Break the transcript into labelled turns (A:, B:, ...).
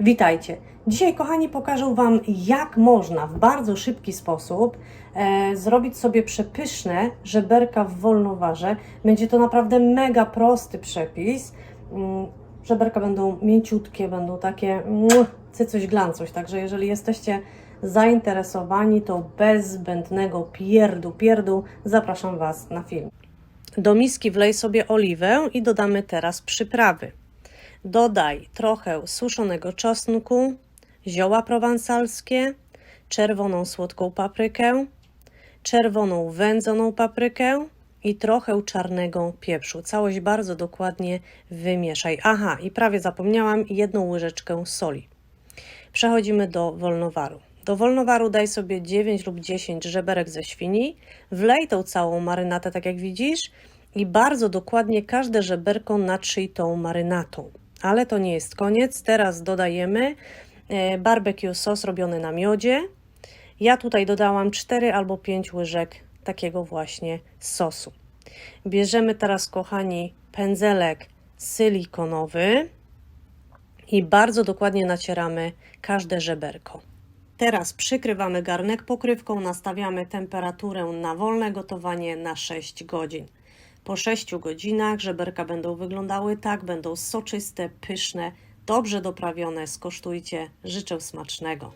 A: Witajcie. Dzisiaj, kochani, pokażę Wam, jak można w bardzo szybki sposób e, zrobić sobie przepyszne żeberka w wolnowarze. Będzie to naprawdę mega prosty przepis. Mm, Żeberka będą mięciutkie, będą takie mua, cycuś glancuś, także jeżeli jesteście zainteresowani, to bez zbędnego pierdu, pierdu zapraszam Was na film. Do miski wlej sobie oliwę i dodamy teraz przyprawy. Dodaj trochę suszonego czosnku, zioła prowansalskie, czerwoną słodką paprykę, czerwoną wędzoną paprykę i trochę czarnego pieprzu. Całość bardzo dokładnie wymieszaj. Aha, i prawie zapomniałam, jedną łyżeczkę soli. Przechodzimy do wolnowaru. Do wolnowaru daj sobie 9 lub 10 żeberek ze świni, wlej tą całą marynatę, tak jak widzisz, i bardzo dokładnie każde żeberko natrzyj tą marynatą. Ale to nie jest koniec. Teraz dodajemy e, barbecue sos robiony na miodzie. Ja tutaj dodałam 4 albo 5 łyżek takiego właśnie sosu. Bierzemy teraz, kochani, pędzelek silikonowy i bardzo dokładnie nacieramy każde żeberko. Teraz przykrywamy garnek pokrywką, nastawiamy temperaturę na wolne gotowanie na 6 godzin. Po 6 godzinach żeberka będą wyglądały tak, będą soczyste, pyszne, dobrze doprawione. Skosztujcie. Życzę smacznego.